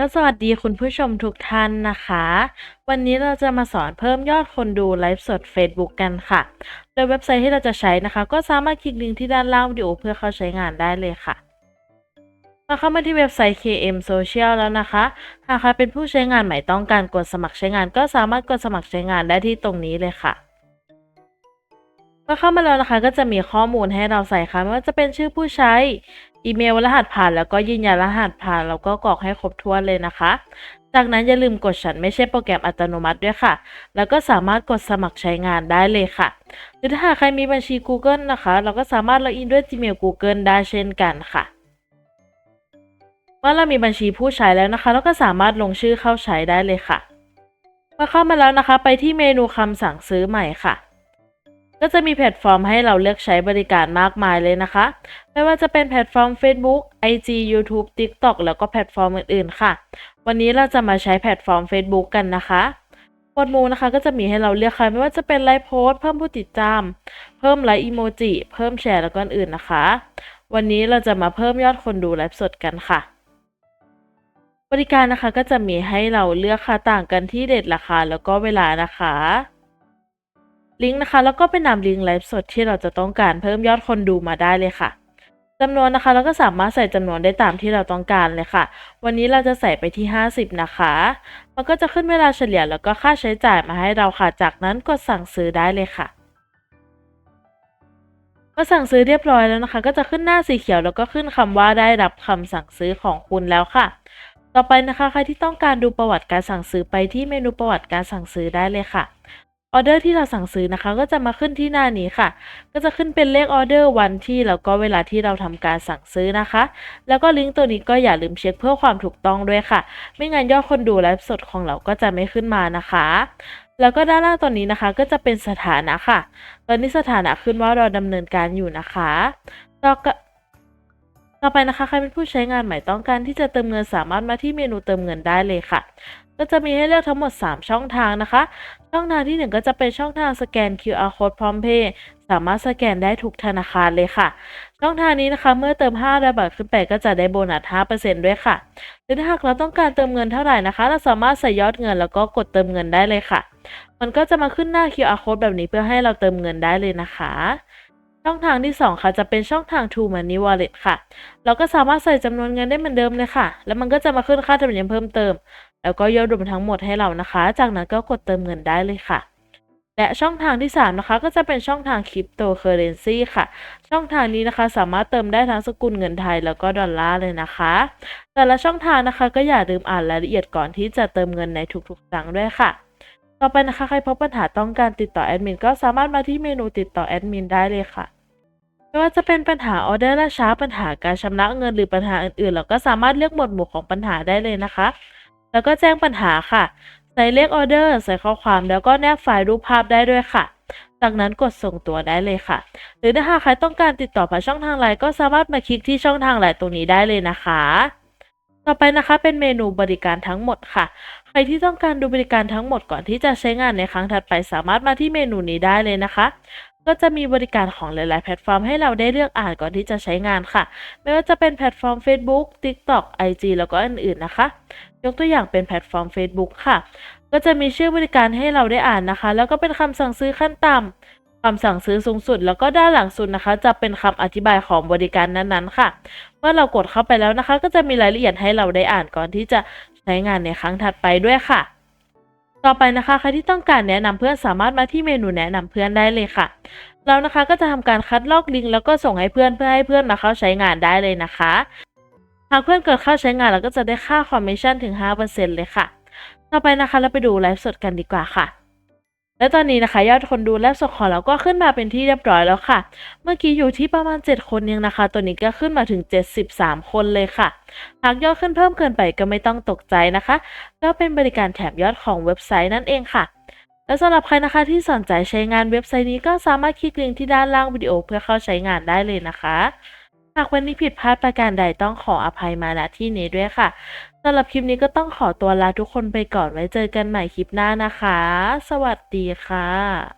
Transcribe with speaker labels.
Speaker 1: ก็สวัสดีคุณผู้ชมทุกท่านนะคะ วันนี้เราจะมาสอนเพิ่มยอดคนดูไลฟ์สด Facebook กันค่ะ โดยเว็บไซต์ที่เราจะใช้นะคะ ก็สามารถคลิกลิงก์ที่ด้านล่างวิดีโอเพื่อเข้าใช้งานได้เลยค่ะมาเข้ามาที่เว็บไซต์ KM Social แล้วนะคะ หากใครเป็นผู้ใช้งานใหม่ต้องการกดสมัครใช้งาน ก็สามารถกดสมัครใช้งานได้ที่ตรงนี้เลยค่ะ เมื่อเข้ามาแล้วนะคะ ก็จะมีข้อมูลให้เราใส่ค่ะไม่ว่าจะเป็นชื่อผู้ใช้อีเมลรหัสผ่าน แล้วก็ยืนยันรหัสผ่านแล้วก็กรอกให้ครบถ้วนเลยนะคะ จากนั้นอย่าลืมกดฉันไม่ใช่โปรแกรมอัตโนมัติด้วยค่ะ แล้วก็สามารถกดสมัครใช้งานได้เลยค่ะ หรือถ้าหากใครมีบัญชี Google นะคะ เราก็สามารถล็อกอินด้วย Gmail Google ได้เช่นกันค่ะเมื่อเรามีบัญชีผู้ใช้แล้วนะคะ เราก็สามารถลงชื่อเข้าใช้ได้เลยค่ะเมื่อเข้ามาแล้วนะคะ ไปที่เมนูคำสั่งซื้อใหม่ค่ะ ก็จะมีแพลตฟอร์มให้เราเลือกใช้บริการมากมายเลยนะคะ ไม่ว่าจะเป็นแพลตฟอร์ม Facebook IG YouTube TikTok แล้วก็แพลตฟอร์มอื่นๆ ค่ะ วันนี้เราจะมาใช้แพลตฟอร์ม Facebook กันนะคะหมวดหมู่นะคะก็จะมีให้เราเลือกค่ะไม่ว่าจะเป็นไลฟ์โพสเพิ่มผู้ติดตาม เพิ่มไลฟ์อีโมจิเพิ่มแชร์แล้วก็อื่นนะคะ วันนี้เราจะมาเพิ่มยอดคนดูไลฟ์สดกันค่ะบริการนะคะก็จะมีให้เราเลือกค่ะต่างกันที่เดทราคาแล้วก็เวลานะคะ ลิงก์นะคะ แล้วก็ไปนำลิงก์ไลฟ์สดที่เราจะต้องการเพิ่มยอดคนดูมาได้เลยค่ะจำนวนนะคะเราก็สามารถใส่จำนวนได้ตามที่เราต้องการเลยค่ะ วันนี้เราจะใส่ไปที่ 50 นะคะ มันก็จะขึ้นเวลาเฉลี่ยแล้วก็ค่าใช้จ่ายมาให้เราค่ะ จากนั้นกดสั่งซื้อได้เลยค่ะเมื่อสั่งซื้อเรียบร้อยแล้วนะคะ ก็จะขึ้นหน้าสีเขียวแล้วก็ขึ้นคำว่าได้รับคำสั่งซื้อของคุณแล้วค่ะ ต่อไปนะคะใครที่ต้องการดูประวัติการสั่งซื้อไปที่เมนูประวัติการสั่งซื้อได้เลยค่ะ ออเดอร์ที่เราสั่งซื้อนะคะ ก็จะมาขึ้นที่หน้านี้ค่ะ ก็จะขึ้นเป็นเลขออเดอร์วันที่แล้วก็เวลาที่เราทำการสั่งซื้อนะคะ แล้วก็ลิงก์ตัวนี้ก็อย่าลืมเช็คเพื่อความถูกต้องด้วยค่ะ ไม่งั้นยอดคนดูไลฟ์สดของเราก็จะไม่ขึ้นมานะคะ แล้วก็ด้านล่างตัวนี้นะคะ ก็จะเป็นสถานะค่ะ ตอนนี้สถานะขึ้นว่าเราดำเนินการอยู่นะคะต่อก็ต่อไปนะคะใครเป็นผู้ใช้งานใหม่ต้องการที่จะเติมเงินสามารถมาที่เมนูเติมเงินได้เลยค่ะ ก็จะมีให้เลือกทั้งหมด 3 ช่องทางนะคะ ช่องทางที่ 1 ก็จะเป็นช่องทางสแกน QR code พร้อมเพย์สามารถสแกนได้ทุกธนาคารเลยค่ะ ช่องทางนี้นะคะเมื่อเติม5บาทขึ้นไปก็จะได้โบนัส 5%ด้วยค่ะหรือถ้าหากเราต้องการเติมเงินเท่าไหร่นะคะ เราสามารถใส่ยอดเงินแล้วก็กดเติมเงินได้เลยค่ะ มันก็จะมาขึ้นหน้า QR code แบบนี้เพื่อให้เราเติมเงินได้เลยนะคะช่องทางที่ 2 ค่ะจะเป็นช่องทาง True Money Wallet ค่ะ เราก็สามารถใส่จำนวนเงินได้เหมือนเดิมเลยค่ะ แล้วมันก็จะมาขึ้นค่าธรรมเนียมเพิ่มเติม แล้วก็ยอดรวมทั้งหมดให้เรานะคะ จากนั้นก็กดเติมเงินได้เลยค่ะ และช่องทางที่ 3 นะคะ ก็จะเป็นช่องทาง Cryptocurrency ค่ะ ช่องทางนี้นะคะสามารถเติมได้ทั้งสกุลเงินไทยแล้วก็ดอลลาร์เลยนะคะ แต่ละช่องทางนะคะก็อย่าลืมอ่านรายละเอียดก่อนที่จะเติมเงินในทุกๆครั้งด้วยค่ะต่อไปนะคะใครพบปัญหาต้องการติดต่อแอดมินก็สามารถมาที่เมนูติดต่อแอดมินได้เลยค่ะไม่ว่าจะเป็นปัญหาออเดอร์ล่าช้าปัญหาการชำระเงินหรือปัญหาอื่นๆ เราก็สามารถเลือกหมวดหมู่ของปัญหาได้เลยนะคะ แล้วก็แจ้งปัญหาค่ะ ใส่เลขออเดอร์ ใส่ข้อความแล้วก็แนบไฟล์รูปภาพได้ด้วยค่ะ จากนั้นกดส่งตัวได้เลยค่ะ หรือถ้าหากใครต้องการติดต่อผ่านช่องทางไลน์ก็สามารถมาคลิกที่ช่องทางไลน์ตรงนี้ได้เลยนะคะ ต่อไปนะคะเป็นเมนูบริการทั้งหมดค่ะ ใครที่ต้องการดูบริการทั้งหมดก่อนที่จะใช้งานในครั้งถัดไปสามารถมาที่เมนูนี้ได้เลยนะคะ ก็จะมีบริการของหลาย ๆ แพลตฟอร์มให้เราได้เลือกอ่านก่อนที่จะใช้งานค่ะ ไม่ว่าจะเป็นแพลตฟอร์ม Facebook TikTok IG แล้วก็อื่น ๆ นะคะ ยกตัวอย่างเป็นแพลตฟอร์ม Facebook ค่ะ ก็จะมีชื่อบริการให้เราได้อ่านนะคะ แล้วก็เป็นคำสั่งซื้อขั้นต่ำคำสั่งซื้อสูงสุด แล้วก็ด้านหลังสุดนะคะ จะเป็นคำอธิบายของบริการนั้นๆ ค่ะ เมื่อเรากดเข้าไปแล้วนะคะ ก็จะมีรายละเอียดให้เราได้อ่านก่อนที่จะใช้งานในครั้งถัดไปด้วยค่ะ ต่อไปนะคะใครที่ต้องการแนะนำเพื่อนสามารถมาที่เมนูแนะนำเพื่อนได้เลยค่ะเรานะคะก็จะทำการคัดลอกลิงก์แล้วก็ส่งให้เพื่อนเพื่อให้เพื่อนมาเข้าใช้งานได้เลยนะคะ หากเพื่อนเกิดเข้าใช้งานเราก็จะได้ค่าคอมมิชชั่นถึง 5%เลยค่ะ ต่อไปนะคะเราไปดูไลฟ์สดกันดีกว่าค่ะ และตอนนี้นะคะยอดคนดูไลฟ์สดของเราก็ขึ้นมาเป็นที่เรียบร้อยแล้วค่ะ เมื่อกี้อยู่ที่ประมาณ 7 คนยังนะคะ ตัวนี้ก็ขึ้นมาถึง 73 คนเลยค่ะ หากยอดขึ้นเพิ่มเกินไปก็ไม่ต้องตกใจนะคะ ก็เป็นบริการแถมยอดของเว็บไซต์นั่นเองค่ะ และสำหรับใครนะคะที่สนใจใช้งานเว็บไซต์นี้ก็สามารถคลิกลิงก์ที่ด้านล่างวิดีโอเพื่อเข้าใช้งานได้เลยนะคะ หากวันนี้ผิดพลาดประการใดต้องขออภัยมาณที่นี้ด้วยค่ะำหรับคลิปนี้ก็ต้องขอตัวลาทุกคนไปก่อนไว้เจอกันใหม่คลิปหน้านะคะ สวัสดีค่ะ